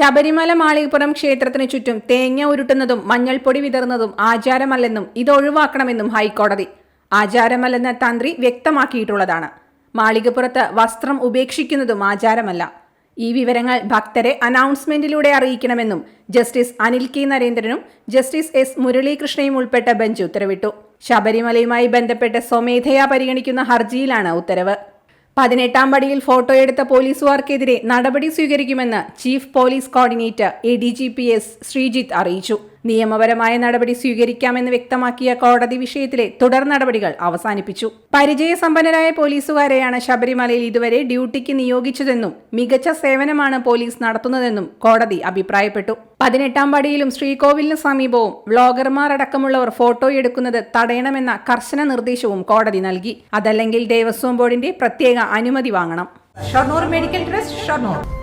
ശബരിമല മാളികപ്പുറം ക്ഷേത്രത്തിന് ചുറ്റും തേങ്ങ ഉരുട്ടുന്നതും മഞ്ഞൾപ്പൊടി വിതറുന്നതും ആചാരമല്ലെന്നും ഇത് ഒഴിവാക്കണമെന്നും ഹൈക്കോടതി. ആചാരമല്ലെന്ന് തന്ത്രി വ്യക്തമാക്കിയിട്ടുള്ളതാണ്. മാളികപ്പുറത്ത് വസ്ത്രം ഉപേക്ഷിക്കുന്നതും ആചാരമല്ല. ഈ വിവരങ്ങൾ ഭക്തരെ അനൗൺസ്മെന്റിലൂടെ അറിയിക്കണമെന്നും ജസ്റ്റിസ് അനിൽ കെ നരേന്ദ്രനും ജസ്റ്റിസ് എസ് മുരളീകൃഷ്ണയും ഉൾപ്പെട്ട ബെഞ്ച് ഉത്തരവിട്ടു. ശബരിമലയുമായി ബന്ധപ്പെട്ട് സ്വമേധയാ പരിഗണിക്കുന്ന ഹർജിയിലാണ് ഉത്തരവ്. പതിനെട്ടാം പടിയിൽ ഫോട്ടോ എടുത്ത പോലീസുകാർക്കെതിരെ നടപടി സ്വീകരിക്കുമെന്ന് chief police coordinator A D G P S Sreejith അറിയിച്ചു. നിയമപരമായ നടപടി സ്വീകരിക്കാമെന്ന് വ്യക്തമാക്കിയ കോടതി വിഷയത്തിലെ തുടർ നടപടികൾ അവസാനിപ്പിച്ചു. പരിചയസമ്പന്നരായ പോലീസുകാരെയാണ് ശബരിമലയിൽ ഇതുവരെ ഡ്യൂട്ടിക്ക് നിയോഗിച്ചതെന്നും മികച്ച സേവനമാണ് പോലീസ് നടത്തുന്നതെന്നും കോടതി അഭിപ്രായപ്പെട്ടു. പതിനെട്ടാം പടിയിലും ശ്രീകോവിലിന് സമീപവും വ്ളോഗർമാർ അടക്കമുള്ളവർ ഫോട്ടോ എടുക്കുന്നത് തടയണമെന്ന കർശന നിർദ്ദേശവും കോടതി നൽകി. അതല്ലെങ്കിൽ ദേവസ്വം ബോർഡിന്റെ പ്രത്യേക അനുമതി വാങ്ങണം. Shoranur medical trust Shoranur.